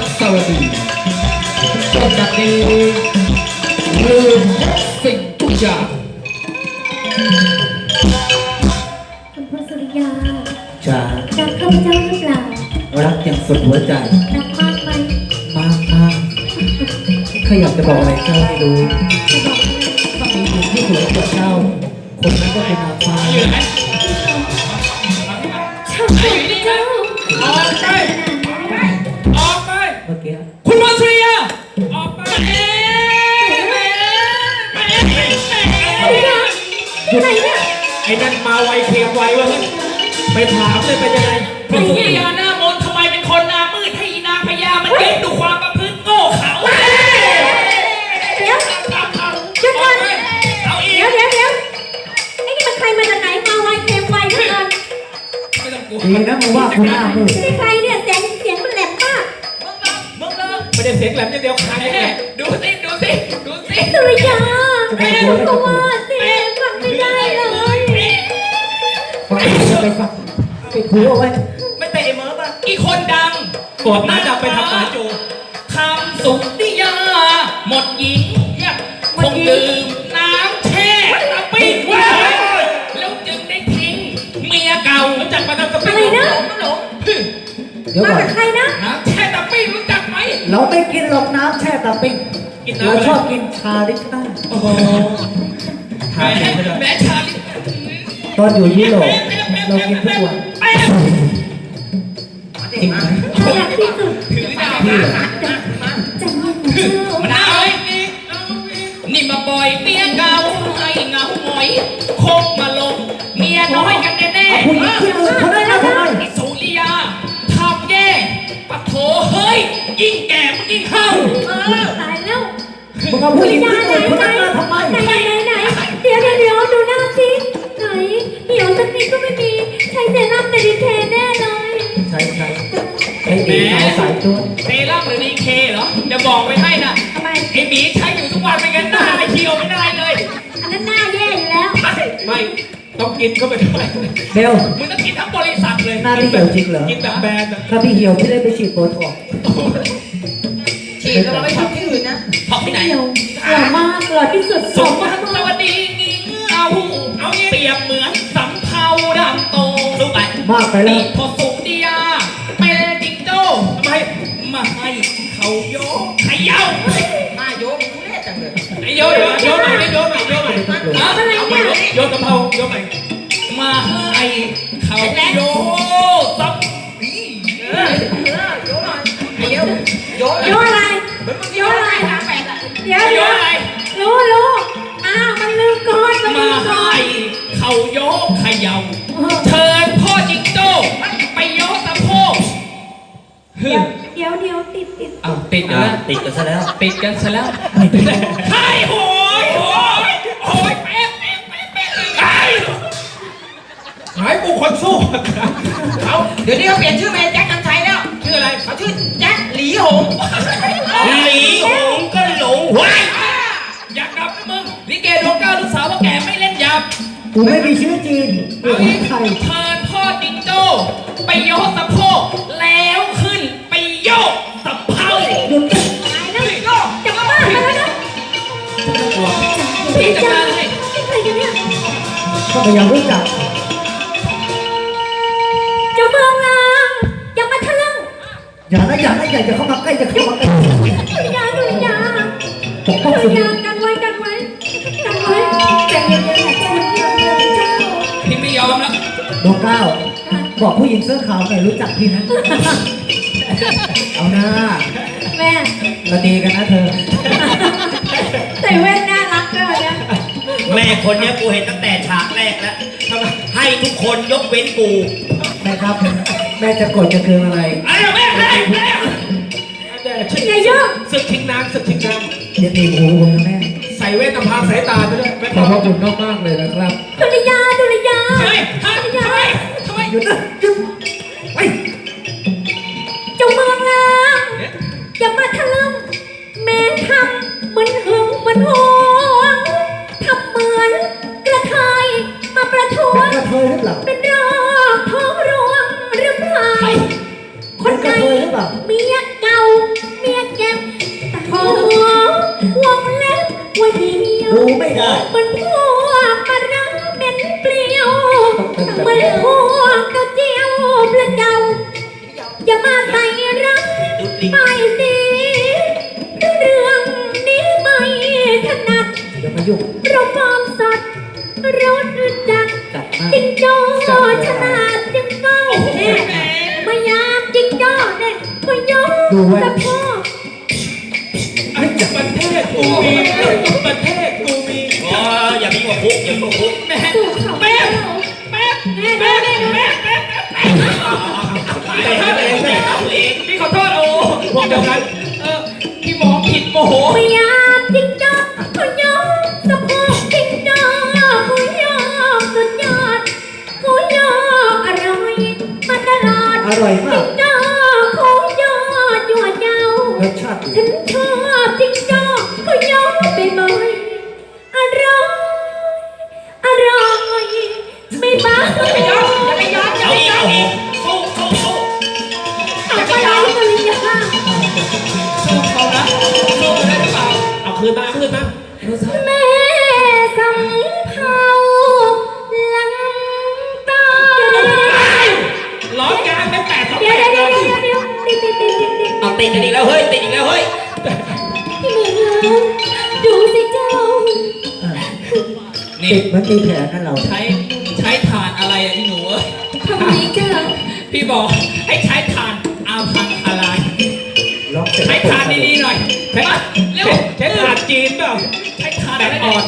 กสวัสดีจนจากนี้ลืมสิ่งทุกอย่างคุณพ่อสุริยาจ๋ารักข้าพเจ้าหรือเปล่ารักอย่างสุดหัวใจรักมากไหมมากมากข้าอยากจะบอกอะไรเจ้าให้รู้จะบอกให้ถ้ามีหญิงที่สวยกว่าเจ้า คนนั้นก็เป็นนางฟ้าช่างเถิดเจ้า ออกไปเอ๊ะแม่แม่แม่สุริยาที่ไหนเนี่ยไอ้นั่นมาไวเทียมไววะไปถามเลยเป็นยังไงคุณสุริยาหน้ามนต์ทำไมเป็นคนหน้ามืดให้อีนางพญามันเย็นดูความประพฤติโง่เขาเดี๋ยวหยุดก่อนเอาอีกเดี๋ยวเดี๋ยวเดี๋ยวไอ้นี่มันใครมาจากไหนมาไวเค็มไวเหลือเกินไม่ต้องกลัวดีนะมึงว่าคุณหน้ามืด นี่ใครเนี่ยเสียงเสียงมันแหลมมากมึงเลิกไม่ได้เสียงแหลมอย่างเดียวใครแน่ ดูสิดูสิดูสิสุริยาเพราะว่าเสียงฟังไม่ได้เลยฟังจะไปฟังปิดหูเอาไว้ไม่เตะเมิร์ฟอะอีคนดังกดน้าจับไปทำหมาจูทำสุริยา หมดหญิงคงดื่มน้ำแช่ตะปิ้งไว้แล้วจึงได้ทิ้งเมียเก่ารู้จักปะน้ำตะปิ้งอะไรนะหลงเดี๋ยวมาก่อนจากใครนะ เราไม่กินหรอกน้ำแช่ตะปิ้งกินน้ำ เราอะไรชอบกินชาลิปตันโอ้โหแม่แม่ชาลิตอนอยู่ยุโรปเรากินทุกวันแม่จริงไหมอยากที่สุดถือดาบพี่มาใจเย็นนะเจ้ามันเอาไอ้นี่นี่มาปล่อยเมียเก่าให้เหงาหงอยคบมาลงเมียน้อยกันแน่เอาผู้หญิงขึ้นมือคนนั้นมาทำไม ยยิ่งแก่มันยิ่งเฮ้าเออตายแล้วมึงเอาผู้หญิงขึ้นมือคนนั้นมาทำไมไหนไหนไหนเดี๋ยวเดี๋ยวเดี๋ยวดูหน้าสิไหนเหี่ยวสักนิดก็ไม่มีใช้เซรั่มเมดิเทแน่เลยใช่ใช่ไอ้ดีเอาสายตัวเซรั่มหรือดีเคเหรอจะบอกไปให้นะ ต้องกินเข้าไปด้วยเบล มึงต้องกินทั้งบริษัทเลยหน้าที่เหี่ยวจริงเหรอ กินแบบแบรนด์อะถ้าพี่เหี่ยวพี่ได้ไปฉีดโบท็อกซ์ฉีดแล้วเราไปทำที่อื่นนะท็อปที่ไหน เหี่ยวหล่อมากหล่อที่สุดสมบัติสวัสดีงิงเอาเอาเปรียบเหมือนสำเภาดำโตรู้ไหมมากไปแล้นี่ว พอสุ โยซับเออเออโยหน่อยเดี๋ยวโยโยอะไรเหมือนเมื่อกี้โยอะไรทางแปดอะเดี๋ยวโยเดี๋ยวอะไรรู้รู้อ้าวมันลืมก่อนมันลืมามก่อให้เขาโยกขย่าเชิญพ่อจิงโจ้ไปโยกสะโพกเดี๋ยวเดี๋ยวเดี๋ยวติดติดอ้าวติดกันแล้วติดกันซะแล้วติดกันซะแล้วใช่โหย หายกูคนสู้เขาเดี๋ยวนี้เขาเปลี่ยนชื่อเป็นแจ็คกันชัยแล้ว ชื่ออะไรเขาชื่อแจ็คหลีหงหลีหงก็หลงว้ายอยากกลับมึงลิเกดวงเก้าลูกสาวว่าแกไม่เล่นยับกูไม่มีชื่อจีนกูเอาคงี้นไทยเชิญพ่อจิงโจ้ไปโยกสะโพกแล้วขึ้นไปโยกสะเพาหยุดตายแล้วจะมาบ้านมาแล้วนะพี่จัดการให้นี่ใครกันเนี่ย ก็พยายามรู้จัก อย่านะอย่านะอย่าอย่าเข้ามาใกล้อย่าเข้ามาใกล้สุริยาสุริยาปกป้องสุสุริริยากันไว้กันไว้กันไว้ใจเย็นๆนะใจเย็นๆนะเจ้าพี่ไม่ยอมแล้วดวงเก้าบอกผู้หญิงเสื้อขาวหน่อยรู้จักพี่นะเอาหน้าแม่เราดีกันนะเธอ ใส่แว่นน่ารักด้วยวันเนี้ยแม่คนเนี้ยกูเห็นตั้งแต่ฉากแรกแล้วทำไมให้ทุกคนยกเว้นกู แม่ครับ แม่จะกดจะเคืองอะไร อะไรแม่แม่แม่อ ยอะศึกชิงน้ำศึกชิงน้อย่าตีหูผมนะแม่ใส่เวทนำพาสายตาไปด้วยขอบพระคุณมากๆเลยนะครับสุริยาสุริยา ทำไมฮะทำไมทำไมหยุดนะหยุายป้ายสีเรื่องนี้ไม่ถนัดเดี๋ยวมายุ่งเราฟอร์มสดรสจัดจัดมากจิงโจ้ฉลาดจึงเฝ้าแน่มายามจิงโจ้เนี่ยก็ยกสะโพกประเทศกูมีประเทศกูมีอ๋ออย่ามีว่าคุกอย่ามีว่าคุกแม่สู่เขาแม่แล้วแม่แม่แม่แม่แม่ เดียวกัน เออพี่หมอผิดโมโหมายามจิงโจ้ก็ยกสะโพกจิงโจ้เขายกสุดยอดเขายกอร่อยมาตลอดอร่อยมาจิก ติดเหมันตีแผลนั่นเรา ใช้ใช้ฐานอะไรอะที่หนูเอ้ยทำไมเจ้าพี่บอกให้ใช้ฐานอาพังอะไรร้องเสร็จใช้ฐานดีๆหน่อยใช่ปะเร็วใช้ฐานจีนเปล่าใช้ฐานแบบอ่อน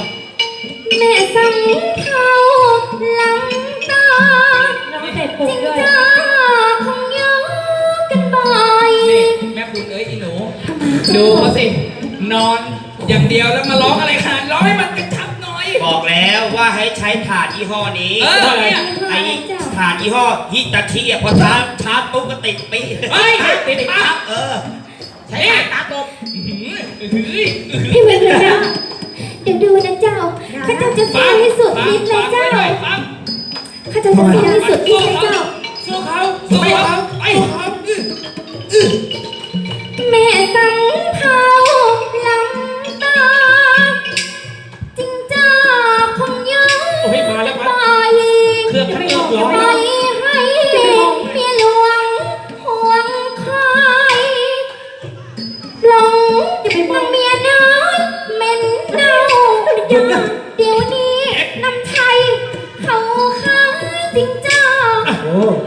แม่สำเภาลังตาน้องเสร็จปุ๊บจริงด้วยจ้าคงยกกันบ่อยนี่แม่คุณเอ้ยอีหนู ดูเขาสิ นอนอย่างเดียวแล้วมาร้องอะไรขนาดร้องให้มัน วว่าให้ใช้ถาดยี่ห้อนี้เออเนี่ย ไอ้ถาดยี่ห้อฮิตาชิอะพอชาร์จชาร์จปุ๊บก็ติดปี๊เฮ้ยติดปั๊บเออ ใช้ฐานตาตบอื้อหืออื้อหืออื้อหือพี่เวรเลยนะเดี๋ยวดูนะเจ้าข้าเจ้าจะสู้ให้สุดฤทธิ์เลยเจ้าฟังฟังข้าเจ้าจะสู้ให้สุดฤทธิ์เลยเจ้าสู้เขาสู้เขาไปเขา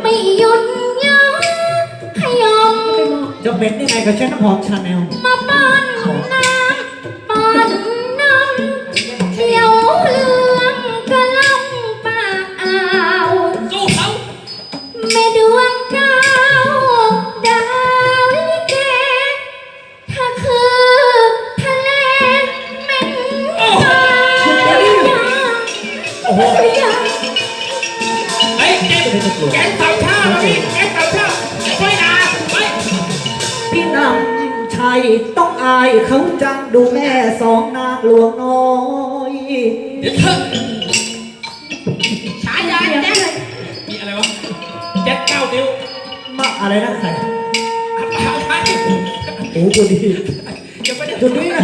ไม่หยุดยั้งขยมจะเป็นยังไงกับใช้น้ำหอมชาแนลมาป้อนน้ำ แกงสามชาติพี่แกงสามชาติช่วยนาไปพี่นำชัยต้องอายเขาจังดูแม่สองนางหลวงน้อยเดี๋ยวเถอะฉายาแจ๊คมีอะไรวะแจ็คเก้านิ้วมาอะไรนะใครเอาไปโอ้กูดียังไม่ได้จุดนี้นะ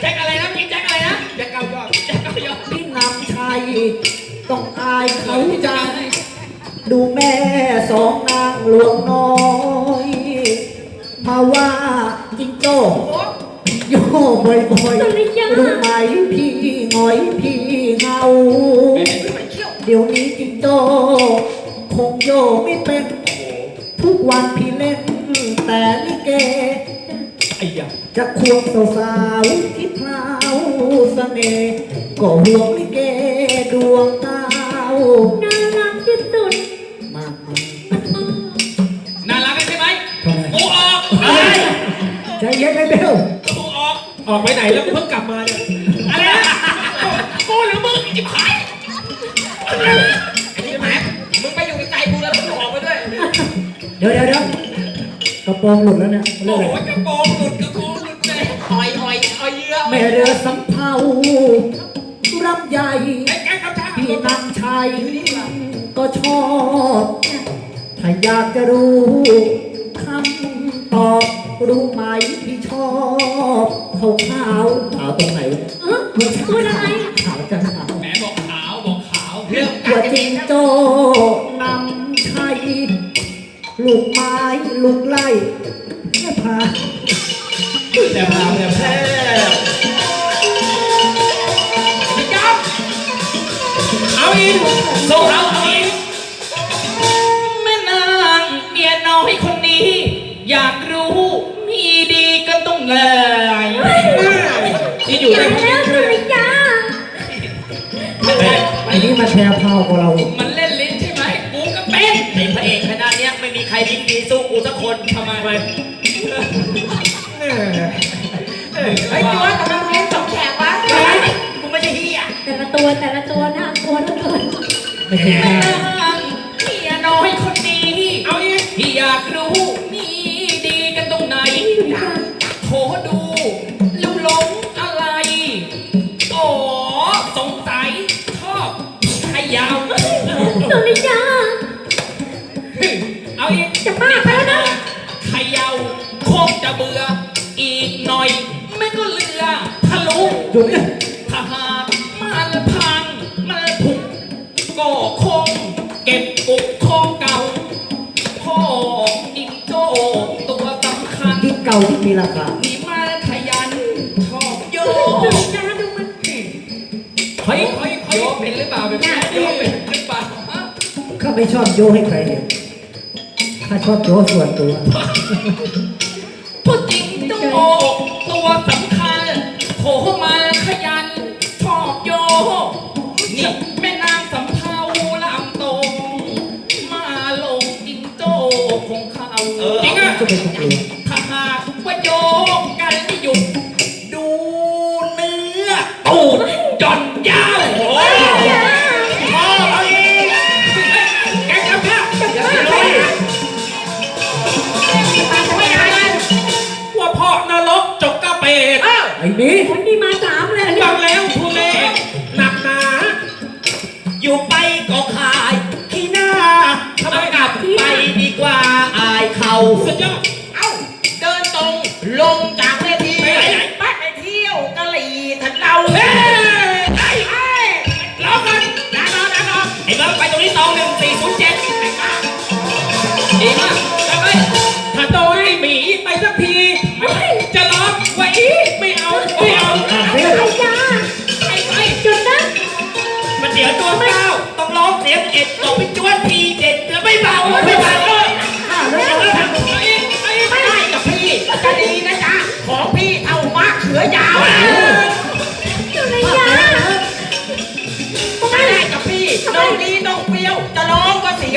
แจ็คอะไรนะพี่แจ็คอะไรนะแจ็คเก้ายอดแจ็คเก้ายอดพี่นำชัยต้องอายเขาจัง ดูแม่สองนางหลวงน้อย มาว่าจิงโจ้โย่บ่อยๆรู้ไหมพี่หงอยพี่เงา เดี๋ยวนี้จิงโจ้คงโย่ไม่เป็น ทุกวันพี่เล่นแต่ลิเกจะควงสาวๆที่พราวเสน่ห์ก็ห่วงลิเกดวงดาว ใจเย็นเลยเบลกูออก ออกไปไหนแล้วเพิ่งกลับมาเนี่ยอะไรนะกูหรือมึงไอ้ผายไอ้ที่หมายมึงไปอยู่ไกลๆกูแล้วมึงออกไปด้วย เดี๋ยวเดี๋ยวเดี๋ยวกระโปรงหลุดแล้วเนี่ยเรื่โอ้องโหอะไรกระโปรงหลุดกระโปรงหลุดเลยอ่อยอ่อยอ่อยเยื่อแม่เรือสำเภารับใหญ่ ไอ้แกงคำช้าพี่นำชัยก็ชอบ ถ้าอยากจะรู้คำตอบ รู้ไหมพี่ชอบขาวขาวขาวตรงไหนวะเออพูดอะไรขาวว่าจริงโจนำชัยลูกไม้ลูกไล่แค่พาแต่พาแต่แพ้พี่จ้าเอาอีกส่งเอา แชร์พาวกับเรา มันเล่นลิ้นใช่ไหมกูก็เป็นในพระเอกคณะเนี้ยไม่มีใครลิ้นดีสู้กูสักคนทำไมไปไอ้ยตัวกำลังเล่นสองแฉกวะกูไม่ใช่เฮียแต่ละตัวแต่ละตัวน่ากลัวเหลือเกิน ไม่ใช่ เอาอีกจะบ้าไปแล้วนะขยาวคงจะเบื่อ อีกหน่อย ไม่ก็เรือทะลุหยุดเนี่ยถ้าหากมันพังมันผุก็คงเก็บปุกของเก่าพ่ออิงโจตัวสำคัญ ที่เก่าที่มีราคานี่มาขยันชอบโยสุริยาดูมันเฮ้ยเฮ้ยเฮ้ยโยเป็นหรือเปล่าแบบนี้โยเป็นหรือเปล่าฮะข้าไม่ชอบโยให้ใครเห็น ข้าชอบโยส่วนตัว ผู้จริงโจตัวสำคัญโผมาขยัน ชอบโยนี่แม่นางสำเภาลำตรงมาลงจิงโจ้ของเขาจริงอะจะเป็นตัวถ้าหาา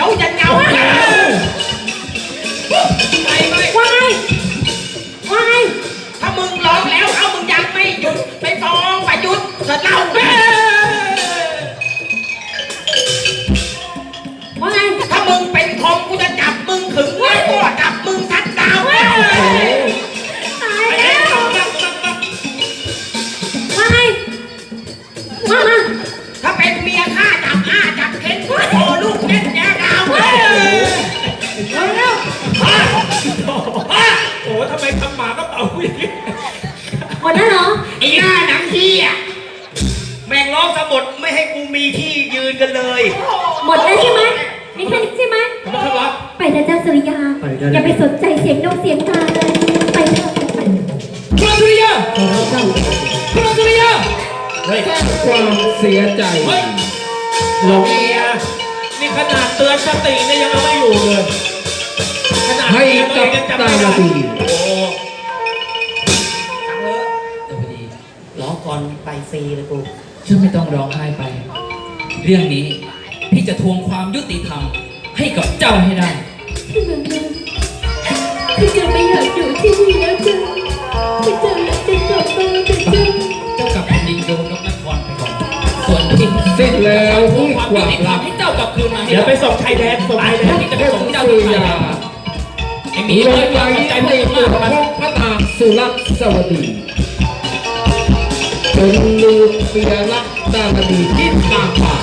องก็เสียวยันเงา สียงนกเสียงกาเลยไปเถอะไปพระสุริยาขอรับเจ้าพระสุริยาเฮ้ยความเสียใจเฮ้ยหลงเมียนี่ขนาดเตือนสติเนี่ยยังเอาไม่อยู่เลยขนาดให้เมียตัวกัเอบงยังจำตาไม่ได้ดีโอ้ร้องก่อนไปฟรีเลยกูฉันไม่ต้องร้องไห้ไป เรื่องนี้พี่จะทวงความยุติธรรมให้กับเจ้าให้ได้ นมาให้เดี๋ยวไปได้ส่งชายแดนส่งชายแดนพี่จะไปส่งเจ้าสุที่ริไทยยาไอ้หมีลเลงยไปขอบใจในมากตัวมากของพระนางสุรัตน์สวัสดีเป็นลูกเปียรักดารดีที่ตามป่า